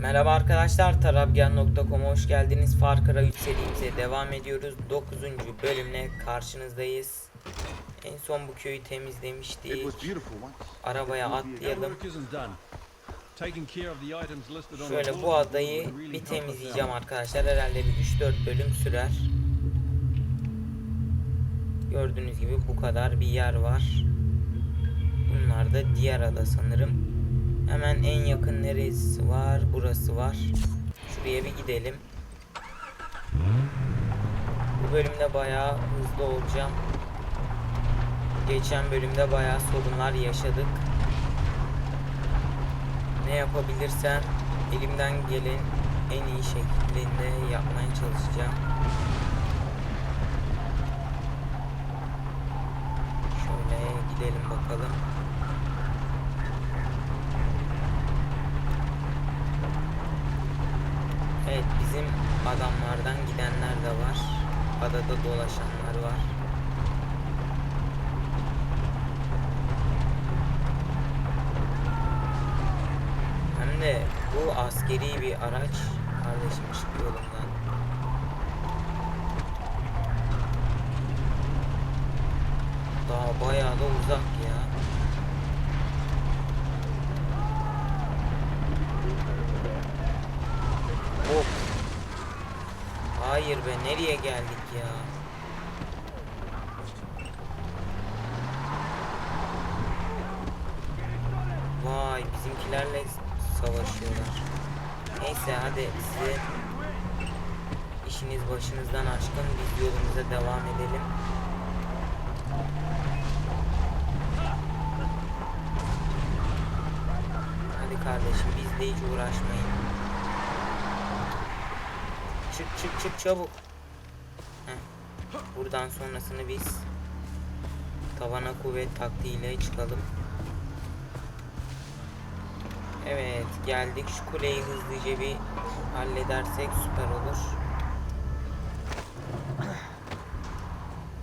Merhaba arkadaşlar, tarabgen.com'a hoş geldiniz. Far Cry 3 serimize devam ediyoruz. 9. bölümle karşınızdayız. En son bu köyü temizlemiştik. Arabaya atlayalım. Şöyle bu adayı bir temizleyeceğim arkadaşlar. Herhalde bir 3-4 bölüm sürer. Gördüğünüz gibi bu kadar bir yer var. Bunlar da diğer ada sanırım. Hemen en yakın neresi var? Burası var. Şuraya bir gidelim. Bu bölümde bayağı hızlı olacağım. Geçen bölümde bayağı sorunlar yaşadık. Ne yapabilirsem elimden gelen en iyi şekilde yapmaya çalışacağım. Şöyle gidelim bakalım. Evet bizim adamlardan gidenler de var. Adada dolaşanlar var. Hem de bu askeri bir araç. Kardeşim çık yolumdan. Daha bayağı da uzak ya. Hop. Hayır be nereye geldik ya? Vay bizimkilerle savaşıyorlar. Neyse hadi size işiniz başınızdan aşkın biz yolumuza devam edelim. Hadi kardeşim bizle hiç uğraşmayın. Çık çık çık çabuk. Heh. Buradan sonrasını biz tavana kuvvet taktiğiyle çıkalım. Evet geldik şu kuleyi hızlıca bir halledersek süper olur.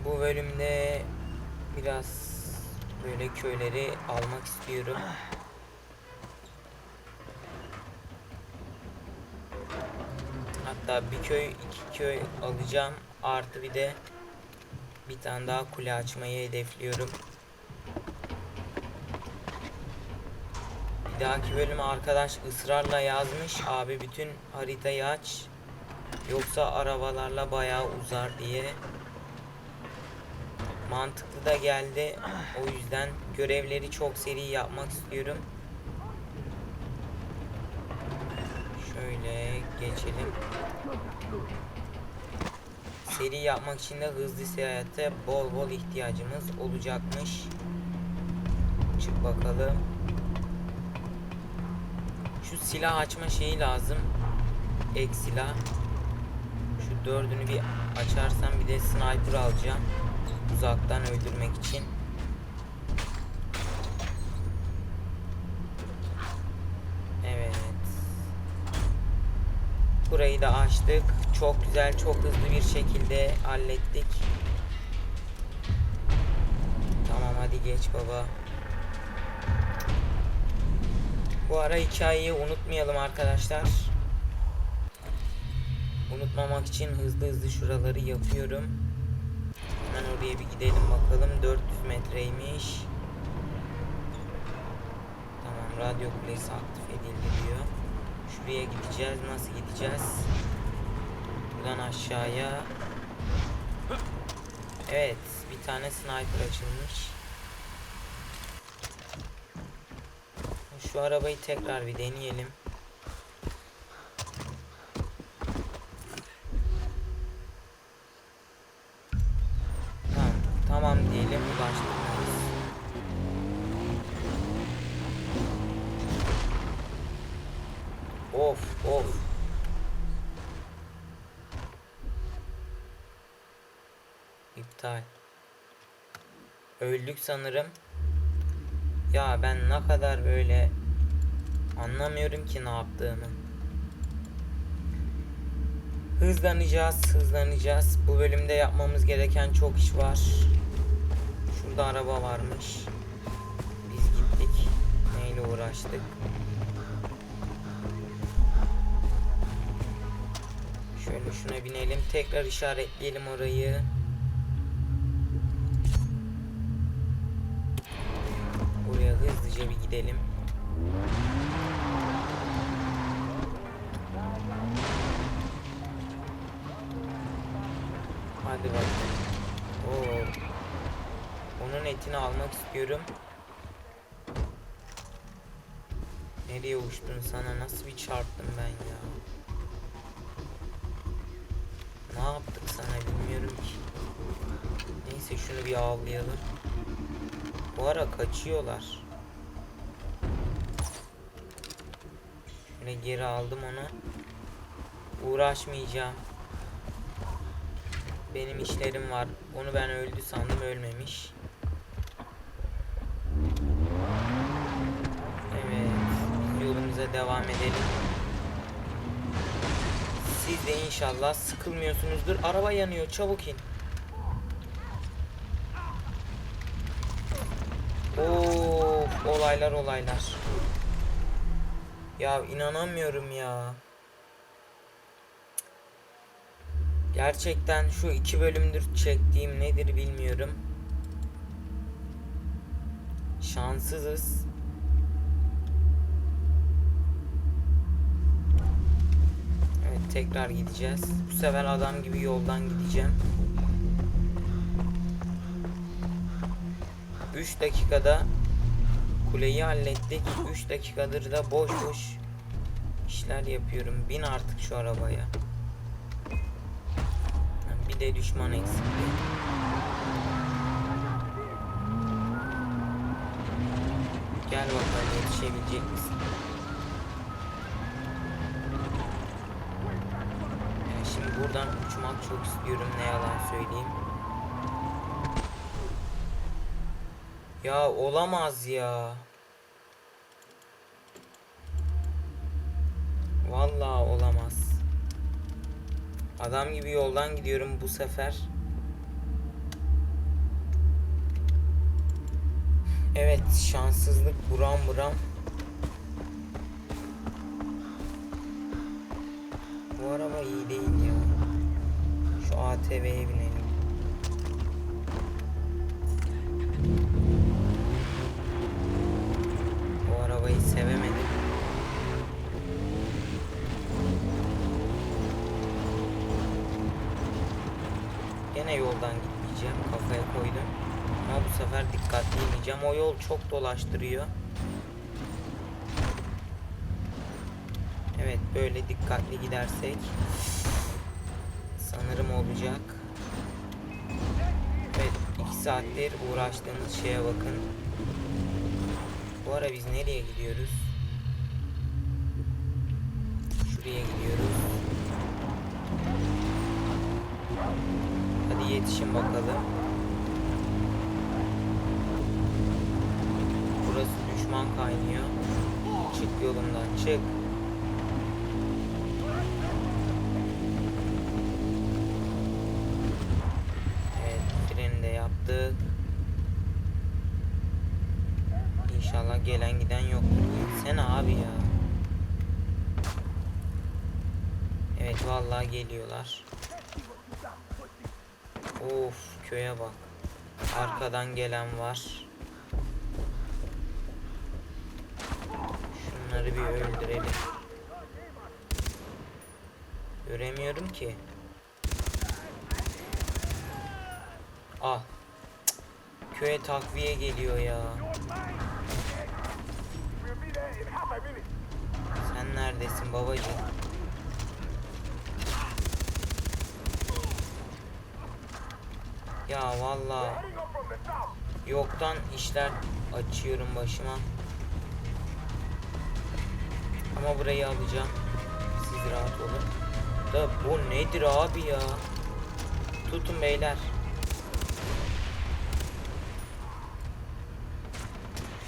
Bu bölümde biraz böyle köyleri almak istiyorum. Hatta bir köy iki köy alacağım artı bir de bir tane daha kule açmayı hedefliyorum. Bir dahaki bölüme arkadaş ısrarla yazmış abi bütün haritayı aç yoksa arabalarla bayağı uzar diye. Mantıklı da geldi. O yüzden görevleri çok seri yapmak istiyorum. Şöyle geçelim. Seri yapmak için de hızlı seyahate bol bol ihtiyacımız olacakmış. Çık bakalım. Şu silah açma şeyi lazım. Ek silah. Şu dördünü bir açarsam bir de sniper alacağım. Uzaktan öldürmek için. Evet. Burayı da açtık. Çok güzel, çok hızlı bir şekilde hallettik. Tamam hadi geç baba. Bu ara hikayeyi unutmayalım arkadaşlar. Unutmamak için hızlı hızlı şuraları yapıyorum. Hemen oraya bir gidelim bakalım. 400 metreymiş. Tamam radyo kulesi aktif edildi diyor. Şuraya gideceğiz. Nasıl gideceğiz? Buradan aşağıya. Evet. Bir tane sniper açılmış. Şu arabayı tekrar bir deneyelim. Tamam, tamam diyelim ulaştırmayız. Of of. İptal. Öldük sanırım. Ya ben ne kadar böyle anlamıyorum ki ne yaptığımı. Hızlanacağız, hızlanacağız. Bu bölümde yapmamız gereken çok iş var. Şurada araba varmış. Biz gittik. Neyle uğraştık? Şöyle şuna binelim. Tekrar işaretleyelim orayı. Buraya hızlıca bir gidelim. Hadi bakalım. Oo. Onun etini almak istiyorum. Nereye uçtun sana? Nasıl bir çarptım ben ya? Ne yaptık sana bilmiyorum ki. Neyse şunu bir avlayalım. Bu ara kaçıyorlar. Şöyle geri aldım onu. Uğraşmayacağım. Benim işlerim var. Onu ben öldü sandım ölmemiş. Evet. Yolumuza devam edelim. Siz de inşallah sıkılmıyorsunuzdur. Araba yanıyor. Çabuk in. Of, olaylar olaylar. Ya inanamıyorum ya. Gerçekten şu iki bölümdür çektiğim nedir bilmiyorum. Şanssızız. Evet tekrar gideceğiz. Bu sefer adam gibi yoldan gideceğim. 3 dakikada kuleyi hallettik. 3 dakikadır da boş boş işler yapıyorum. Bin artık şu arabaya. Bir de düşman eksikti. Gel bakalım yetişebilecek misin? Yani şimdi buradan uçmak çok istiyorum ne yalan söyleyeyim. Ya olamaz ya. Vallahi olamaz. Adam gibi yoldan gidiyorum bu sefer. Evet şanssızlık buram buram. Bu araba iyi değil ya. Şu ATV'ye binelim. Çok dolaştırıyor. Evet böyle dikkatli gidersek sanırım olacak. Evet 2 saattir uğraştığımız şeye bakın. Bu ara biz nereye gidiyoruz? Şuraya gidiyoruz. Hadi yetişin bakalım. Düşman kaynıyor. Çık yolumdan çık. Evet freni de yaptık. İnşallah gelen giden yoktur. Sen abi ya. Evet vallahi geliyorlar. Of köye bak. Arkadan gelen var. Bir öldürelim. Göremiyorum ki. Ah. Köye takviye geliyor ya. Sen neredesin babacığım? Ya valla yoktan işler açıyorum başıma. Ama burayı alacağım. Siz rahat olun. Da bu nedir abi ya? Tutun beyler.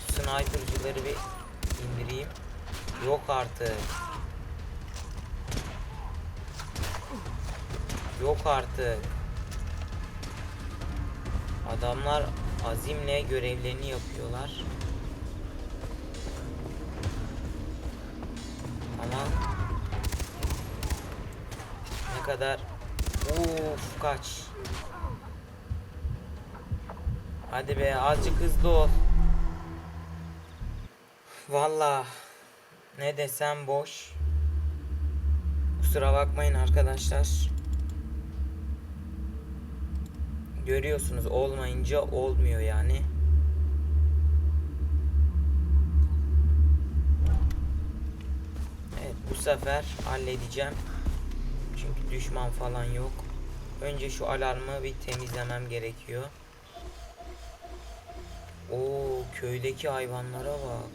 Sniper'cıları bir indireyim. Yok artık. Yok artık. Adamlar azimle görevlerini yapıyorlar. Ama ne kadar Uf kaç. Hadi be azıcık hızlı ol. Valla ne desem boş. Kusura bakmayın arkadaşlar. Görüyorsunuz olmayınca olmuyor yani. Evet bu sefer halledeceğim. Çünkü düşman falan yok. Önce şu alarmı bir temizlemem gerekiyor. Oo köydeki hayvanlara bak.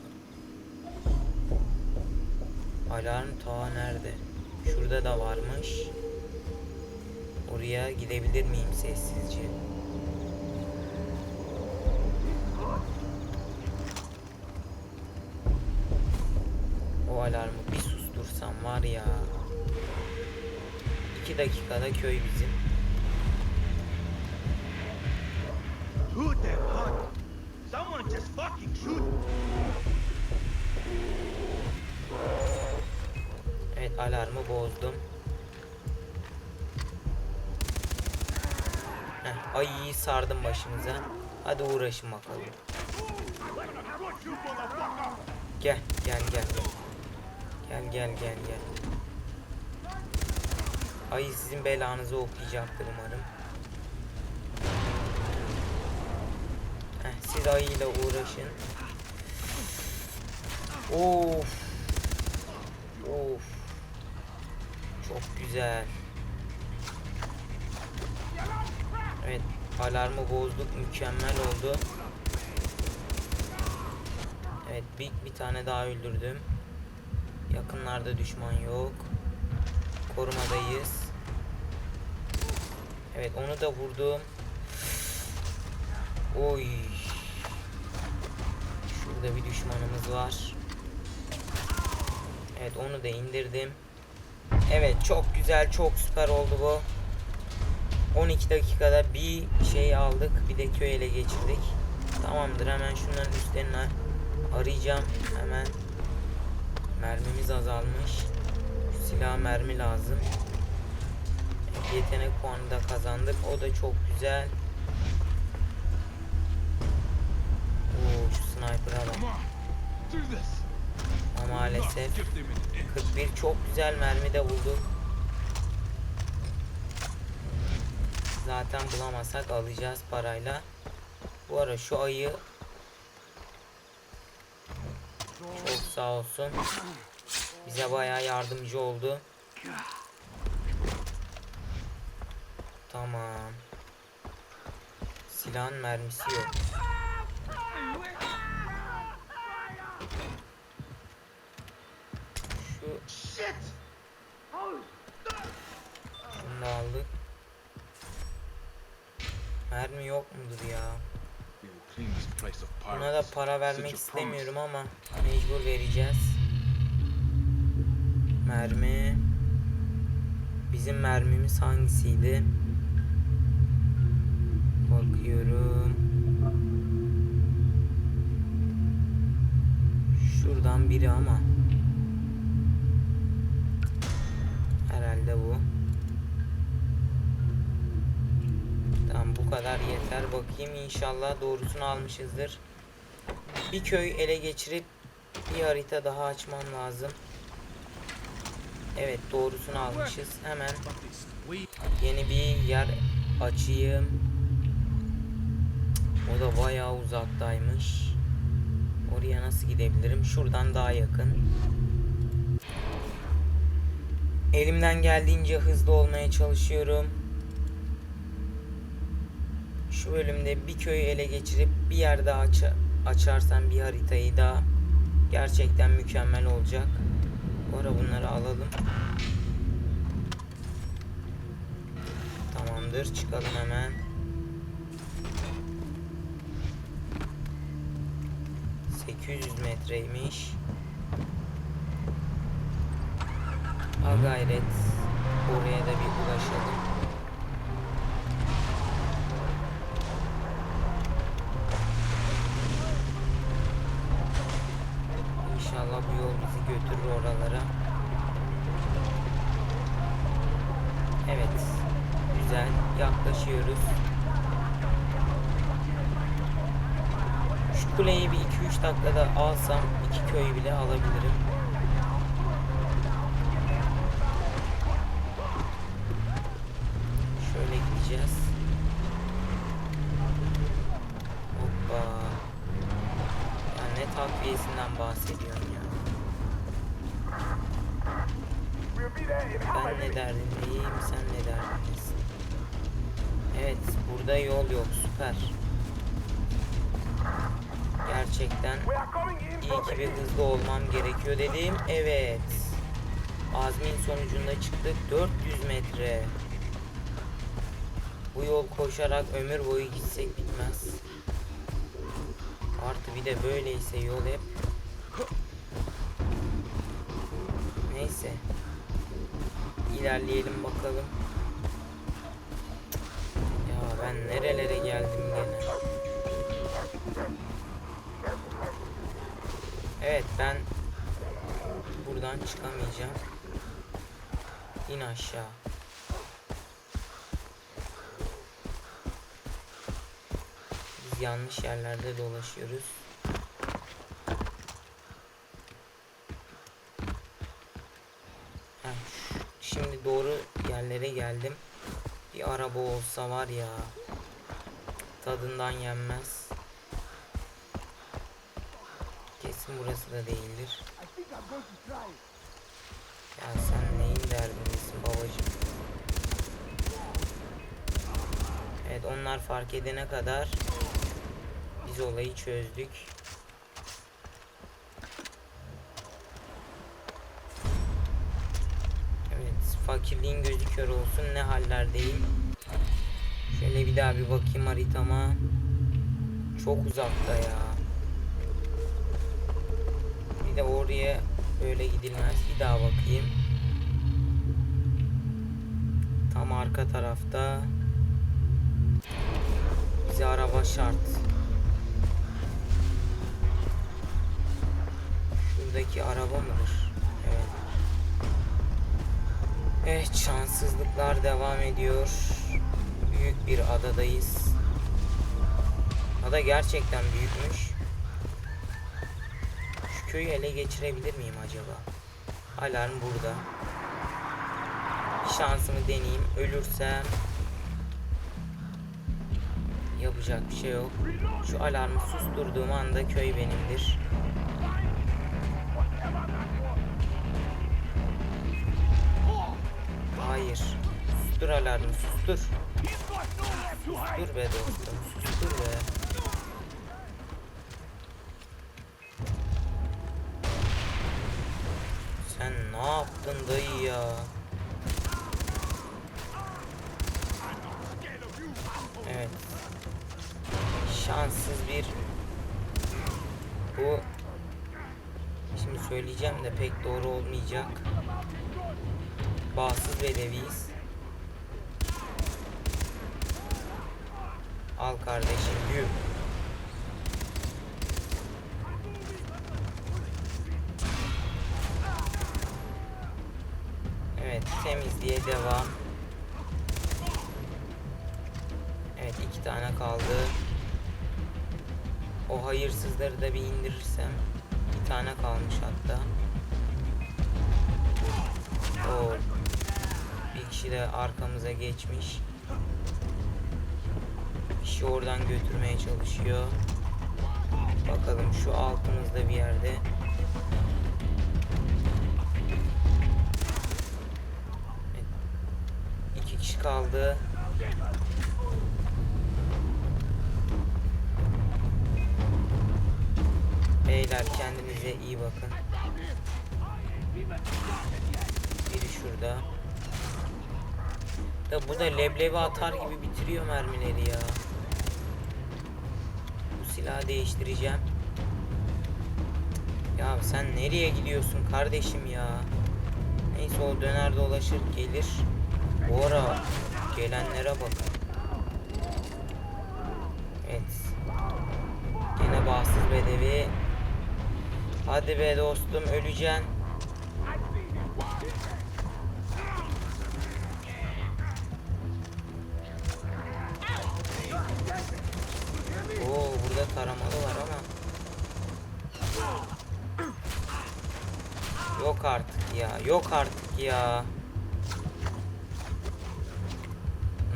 Alarm ta nerede? Şurada da varmış. Oraya gidebilir miyim sessizce? O alarmı var ya. İki dakikada köy bizim. Shoot them, Hunt! Someone just fucking shoot! Evet alarmı bozdum. Heh, ayıyı sardım başımıza. Hadi uğraşın bakalım. Gel gel gel gel. Gel gel gel gel. Ayı sizin belanızı okuyacaktır umarım. Heh, siz ayıyla uğraşın. Of. Of. Çok güzel. Evet, alarmı bozduk. Mükemmel oldu. Evet, bir, bir tane daha öldürdüm. Yakınlarda düşman yok. Korumadayız. Evet, onu da vurdum. Oy. Şurada bir düşmanımız var. Evet onu da indirdim. Evet çok güzel çok süper oldu bu. 12 dakikada bir şey aldık bir de köy ele geçirdik. Tamamdır hemen şunların üstlerini arayacağım hemen. Mermimiz azalmış. Silah mermi lazım. Yetenek puanı da kazandık. O da çok güzel. Oo şu sniper'a bak. Ama maalesef Give them an inch. 41 çok güzel mermi de bulduk. Zaten bulamazsak alacağız parayla. Bu ara şu ayı çok sağ olsun. Bize bayağı yardımcı oldu. Tamam. Silahın mermisi yok. Şu! Şunu da aldık. Mermi yok mudur ya? Buna da para vermek istemiyorum ama mecbur vereceğiz. Mermi. Bizim mermimiz hangisiydi? Bakıyorum. Şuradan biri ama. Herhalde bu. Kadar yeter. Bakayım inşallah doğrusunu almışızdır. Bir köy ele geçirip bir harita daha açmam lazım. Evet doğrusunu almışız. Hemen yeni bir yer açayım. O da bayağı uzaktaymış. Oraya nasıl gidebilirim? Şuradan daha yakın. Elimden geldiğince hızlı olmaya çalışıyorum. Şu bölümde bir köyü ele geçirip bir yer daha aç açarsam bir haritayı daha gerçekten mükemmel olacak. Bu ara bunları alalım. Tamamdır çıkalım hemen. ...800 metreymiş. Ha gayret. Oraya da bir ulaşalım. Kuleyi bir 2-3 dakikada alsam iki köyü bile alabilirim. Şöyle gideceğiz. Hoppa. Ya ne takviyesinden bahsediyorsun ya. Ben ne derdindeyim, sen ne derdindesin. Evet, burada yol yok, süper. Gerçekten iyi ki bir hızlı olmam gerekiyor dedim. Evet. Azmin sonucunda çıktık 400 metre. Bu yol koşarak ömür boyu gitsek bitmez. Artı bir de böyleyse yol hep. Neyse. İlerleyelim bakalım. Ya ben nerelere geldim Evet ben buradan çıkamayacağım. İn aşağı. Biz yanlış yerlerde dolaşıyoruz. Şimdi doğru yerlere geldim. Bir araba olsa var ya tadından yenmez. Kesin burası da değildir. Ya sen neyin derdindesin babacığım? Evet onlar fark edene kadar biz olayı çözdük. Evet fakirliğin gözü kör olsun ne hallerdeyim. Şöyle bir daha bir bakayım haritama. Çok uzakta ya. De oraya böyle gidilmez. Bir daha bakayım. Tam arka tarafta. Bize araba şart. Şuradaki araba mıdır? Evet. Evet şanssızlıklar devam ediyor. Büyük bir adadayız. Ada gerçekten büyükmüş. Köyü ele geçirebilir miyim acaba? Alarm burada. Şansımı deneyeyim. Ölürsem yapacak bir şey yok. Şu alarmı susturduğum anda köy benimdir. Hayır. Sustur alarmı sustur. Sustur be dostum. Sustur be. Sen ne yaptın dayı ya? Evet. Şanssız bir bu şimdi söyleyeceğim de pek doğru olmayacak. Bağımsız bedeviyiz. Al kardeşim gül. Evet devam. Evet iki tane kaldı. O hayırsızları da bir indirirsem. Bir tane kalmış hatta. Oo. Bir kişi de arkamıza geçmiş. Kişi oradan götürmeye çalışıyor. Bakalım şu altımızda bir yerde. Kaldı. Beyler kendinize iyi bakın. Biri şurada. Ya bu da leblebi atar gibi bitiriyor mermileri ya. Bu silahı değiştireceğim. Ya sen nereye gidiyorsun kardeşim ya? Neyse o döner dolaşır gelir. Bu ara gelenlere bakın. Evet. Gene bağımsız bedevi Hadi be dostum öleceksin. Oo burada taramalı var ama. Yok artık ya. Yok artık ya.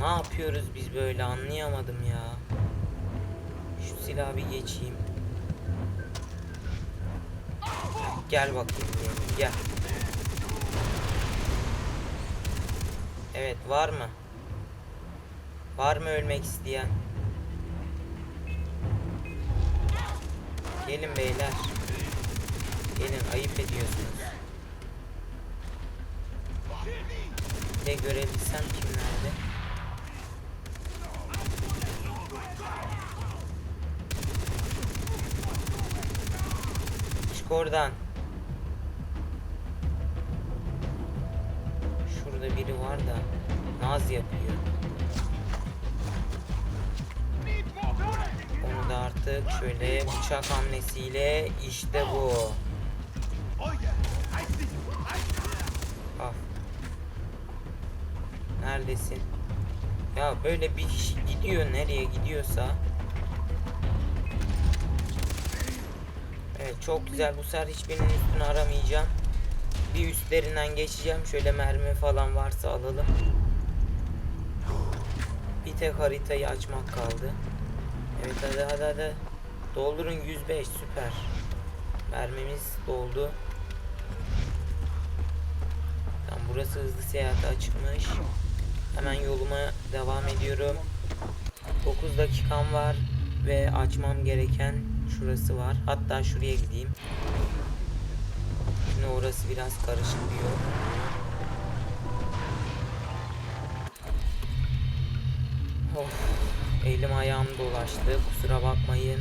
Ne yapıyoruz biz böyle anlayamadım ya. Şu silahı bir geçeyim. Gel bakayım gel. Evet var mı? Var mı ölmek isteyen? Gelin beyler. Gelin ayıp ediyorsunuz. De görebilsem kimlerde. Çık oradan. Şurada biri var da naz yapıyor. Onu da artık şöyle bıçak hamlesiyle işte bu. Al. Neredesin? Ya böyle bir kişi gidiyor nereye gidiyorsa. Çok güzel bu sefer hiçbirinin üstünü aramayacağım. Bir üstlerinden geçeceğim. Şöyle mermi falan varsa alalım. Bir tek haritayı açmak kaldı. Evet hadi hadi hadi. Doldurun 105 süper. Mermimiz doldu. Tamam burası hızlı seyahate açılmış. Hemen yoluma devam ediyorum. 9 dakikam var ve açmam gereken şurası var. Hatta şuraya gideyim. Şimdi orası biraz karışık bir yol. Of, elim ayağım dolaştı. Kusura bakmayın.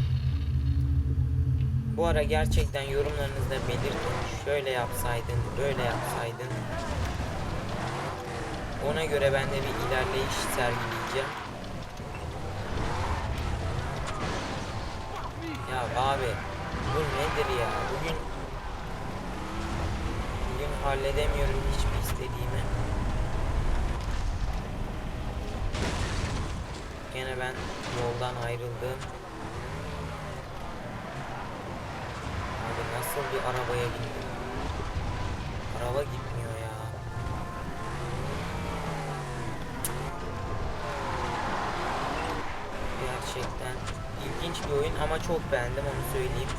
Bu ara gerçekten yorumlarınızda belirtin. Şöyle yapsaydın, böyle yapsaydın. Ona göre ben de bir ilerleyiş sergileyeceğim. Ya abi bu nedir ya? Bugün bugün halledemiyorum hiçbir istediğimi. Gene ben yoldan ayrıldım. Abi nasıl bir arabaya bindim? Araba gitmiyor ya. Gerçekten ilginç bir oyun ama çok beğendim onu söyleyeyim.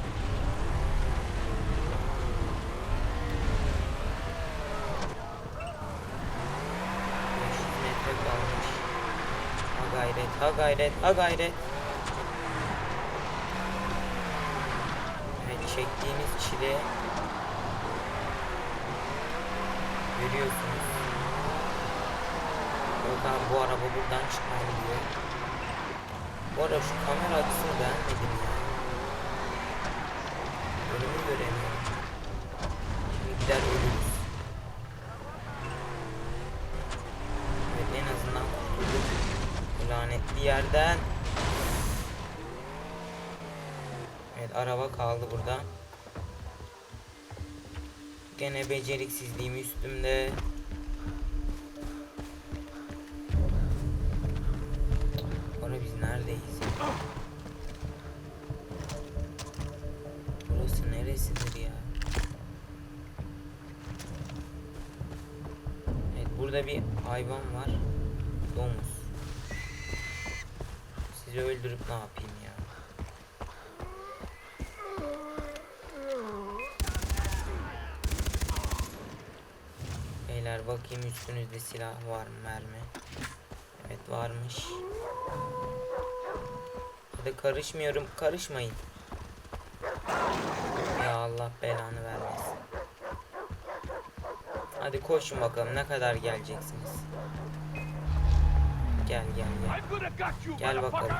...500 metre kalmış. Ha gayret, ha gayret, ha gayret. Evet çektiğimiz çile görüyorsunuz. Yok abi bu araba buradan çıkmalı diyor. Bu arada şu kamera açısını beğenmedim ya. Önümü göremiyorum. Şimdi gider ölürüz. Evet en azından kurtulduk. Bu lanetli yerden. Evet araba kaldı burada. Gene beceriksizliğim üstümde. Neredeyiz? Burası neresidir ya? Evet burada bir hayvan var. Domuz. Sizi öldürüp ne yapayım ya? Beyler bakayım üstünüzde silah var mı mermi? Evet varmış. Hadi karışmıyorum karışmayın. Ya Allah belanı vermesin. Hadi koşun bakalım ne kadar geleceksiniz. Gel gel gel. Gel bakalım.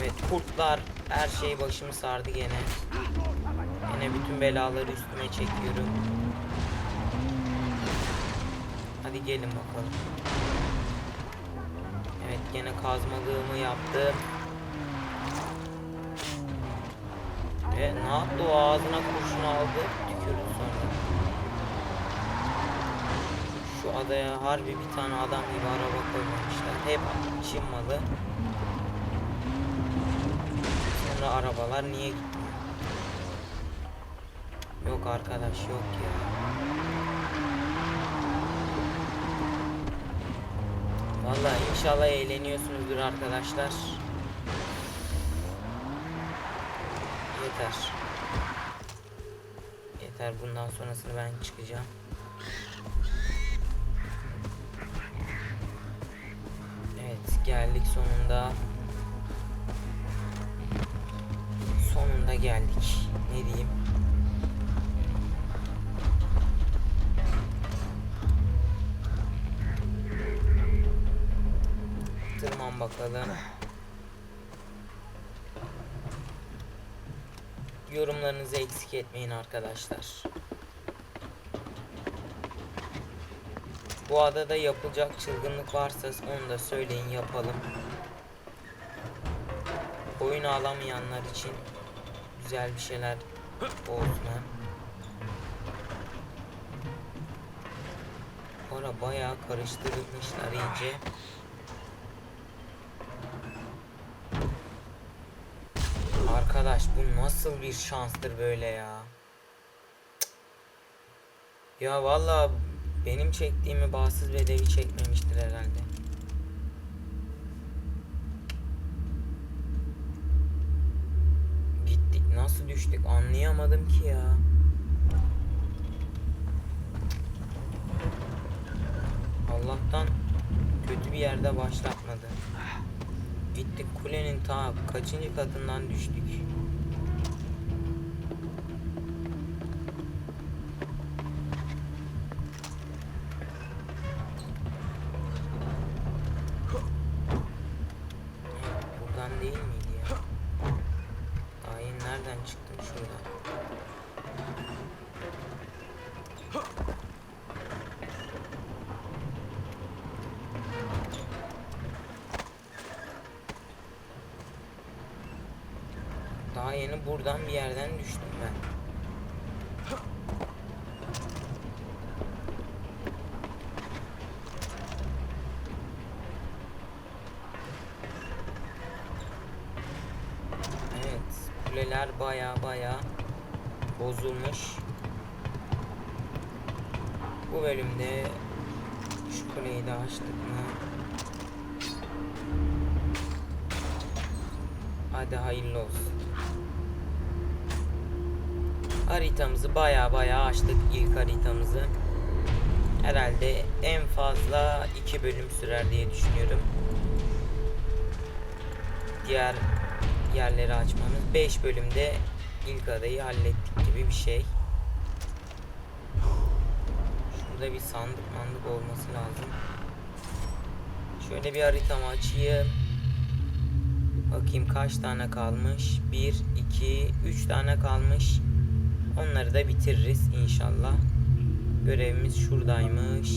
Evet kurtlar her şey başımı sardı gene. Gene bütün belaları üstüme çekiyorum. Hadi gelin bakalım. Gene kazmalığımı yaptım. E ne yaptı o ağzına kurşun aldı tükürdü sonra. Şu adaya harbi bir tane adam gibi araba koymamışlar. Hep Çin malı. Sonra arabalar niye gitmiyor? Yok arkadaş yok ya. Vallahi inşallah eğleniyorsunuzdur arkadaşlar. Yeter. Yeter bundan sonrasını ben çıkacağım. Evet geldik sonunda. Sonunda geldik. Ne diyeyim? Bakalım. Yorumlarınızı eksik etmeyin arkadaşlar. Bu adada yapılacak çılgınlık varsa onu da söyleyin yapalım. Oyun alamayanlar için güzel bir şeyler olsun. ha. Ora bayağı karıştırılmışlar iyice. Arkadaş bu nasıl bir şanstır böyle ya? Cık. Ya valla benim çektiğimi bağımsız bedevi çekmemiştir herhalde. Gittik nasıl düştük anlayamadım ki ya. Allah'tan kötü bir yerde başlatmadı. Gittik kulenin ta kaçıncı katından düştük. Yeni buradan bir yerden düştüm ben. Evet, kuleler baya baya bozulmuş. Bu bölümde şu kuleyi de açtık mı? Hadi hayırlı olsun. Haritamızı baya baya açtık ilk haritamızı. Herhalde en fazla iki bölüm sürer diye düşünüyorum. Diğer yerleri açmamız 5 bölümde ilk adayı hallettik gibi bir şey. Şurada bir sandık mandık olması lazım. Şöyle bir haritamı açayım. Bakayım kaç tane kalmış? 1, 2, 3 tane kalmış. Onları da bitiririz inşallah. Görevimiz şuradaymış.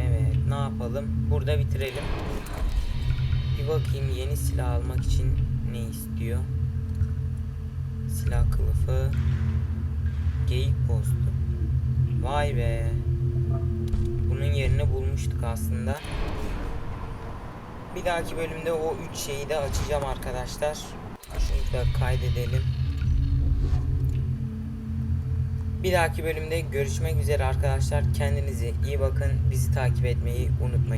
Evet, ne yapalım? Burada bitirelim. Bir bakayım yeni silah almak için ne istiyor? Silah kılıfı. Geyik postu. Vay be. Bunun yerini bulmuştuk aslında. Bir dahaki bölümde o üç şeyi de açacağım arkadaşlar. Da kaydedelim. Bir dahaki bölümde görüşmek üzere arkadaşlar. Kendinize iyi bakın. Bizi takip etmeyi unutmayın.